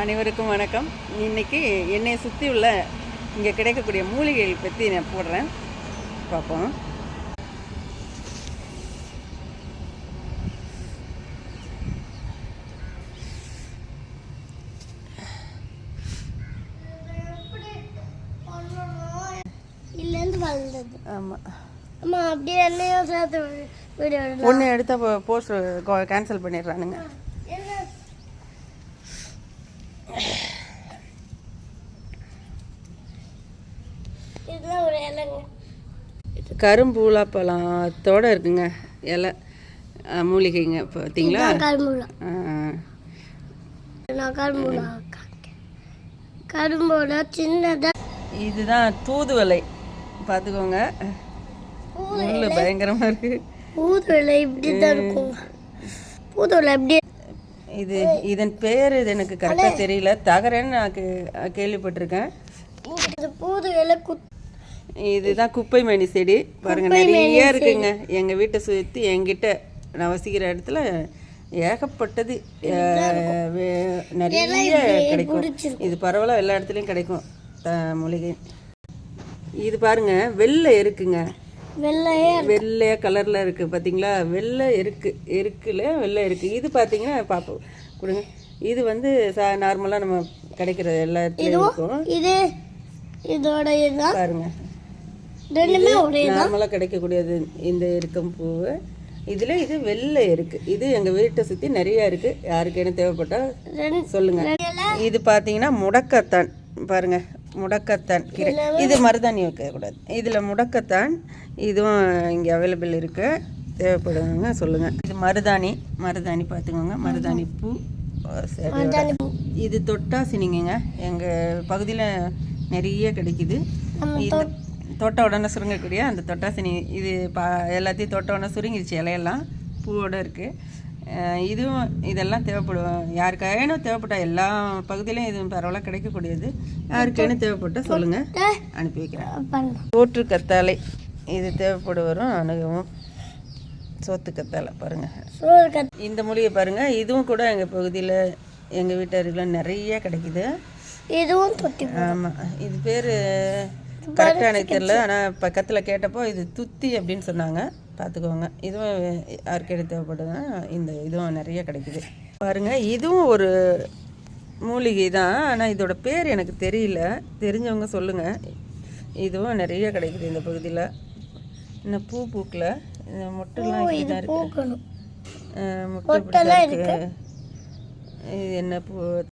அனைவருக்கும் வணக்கம். இன்னைக்கு என்னை சுற்றி உள்ள இங்கே கிடைக்கக்கூடிய மூலிகைகள் பற்றி நான் போடுறேன். பார்ப்போம். வளர்ந்தது ஆமாம் அப்படியே எடுக்கலாம் ஒன்று எடுத்தால் போஸ்ட் கேன்சல் பண்ணிடுறானுங்க. என்ன இதுதான் ஒரு இலைங்க கரும்பூலாப்பழத்தோடு இருக்குங்க இலை மூலிகைங்க பார்த்தீங்களா கரும்புலா. கரும்புலா கரும்போட சின்னதா இதுதான் தூதுவளை. பார்த்துக்கோங்க முள் பயங்கரமாக இருக்குது பூதுவளை இப்படி தான் இருக்கும் பூதுவளை எப்படி இது இதன் பேர் இது எனக்கு கரெக்டாக தெரியல. தகரன்னு நான் கேள்விப்பட்டிருக்கேன். இதுதான் குப்பை மணி செடி. பாருங்க நிறைய இருக்குங்க. எங்க வீட்டை சுற்றி என்கிட்ட நான் வசிக்கிற இடத்துல ஏகப்பட்டது நிறைய கிடைக்கும். இது பரவாயில்ல எல்லா இடத்துலையும் கிடைக்கும் மூலிகை. இது பாருங்க வெள்ளை இருக்குங்க. வெள்ளையே வெள்ளை கலர்ல இருக்கு பாத்தீங்களா? வெள்ளை இருக்கு இருக்குல்ல வெள்ளை இருக்கு. இது பாத்தீங்கன்னா பாப்போம் கொடுங்க. இது வந்து சா நார்மலாக நம்ம கிடைக்கிற எல்லா இடத்துலையும் இருக்கும். இது இதோட இதுதான் பாருங்க. ரெண்டுமே ஒரே நார்மலாக கிடைக்கக்கூடியது இந்த இருக்கும் பூவு. இதில் இது வெள்ளை இருக்கு. இது எங்கள் வீட்டை சுற்றி நிறைய இருக்கு. யாருக்கு என்ன தேவைப்பட்டா ரெண்டு சொல்லுங்க. இது பார்த்தீங்கன்னா முடக்கத்தான். பாருங்க. முடக்கத்தான் கீரை. இது மருதாணி வைக்கக்கூடாது. இதில் முடக்கத்தான் இதுவும் இங்கே அவைலபிள் இருக்கு. தேவைப்படுங்க சொல்லுங்க. இது மருதாணி மருதாணி பார்த்துக்கோங்க. மருதாணி பூ சரி இது தொட்டாசினிங்க எங்கள் பகுதியில் நிறைய கிடைக்குது. இது தொட்ட உடனே சுருங்கக்கூடிய அந்த தொட்டாசினி இது பா எல்லாத்தையும் தொட்ட உடனே சுருங்கிடுச்சு இலையெல்லாம் பூவோட இருக்குது இதுவும் இதெல்லாம் தேவைப்படும். யாருக்காயினும் தேவைப்பட்டா எல்லா பகுதியிலையும் இது பரவாயில்ல கிடைக்கக்கூடியது. யாருக்கேனும் தேவைப்பட்டா சொல்லுங்கள் அனுப்பி வைக்கிறேன். சோற்று கத்தாழை இது தேவைப்படுவரும் அணுகவும். சோத்து கத்தாழை பாருங்கள் இந்த மூலிகை பாருங்கள் இதுவும் கூட எங்கள் பகுதியில் எங்கள் வீட்டாருக்குலாம் நிறைய கிடைக்குது. இதுவும் தொட்டி ஆமாம் இது பேர் கரெக்டாக எனக்கு தெரியல. ஆனால் பக்கத்தில் கேட்டப்போ இது துத்தி அப்படின்னு சொன்னாங்க. பார்த்துக்கோங்க. இதுவும் யாருக்கு தேவைப்படுதுன்னா இந்த இதுவும் நிறைய கிடைக்குது. பாருங்க இதுவும் ஒரு மூலிகை தான். ஆனால் இதோட பேர் எனக்கு தெரியல. தெரிஞ்சவங்க சொல்லுங்கள் இதுவும் நிறைய கிடைக்குது இந்த பகுதியில். இன்னும் பூ பூக்கல. இந்த மொட்டெல்லாம் இப்படி தான் இருக்கு. பூக்கணும். அஹ் முட்டை இப்படி தான் இருக்கு. இது என்ன பூ?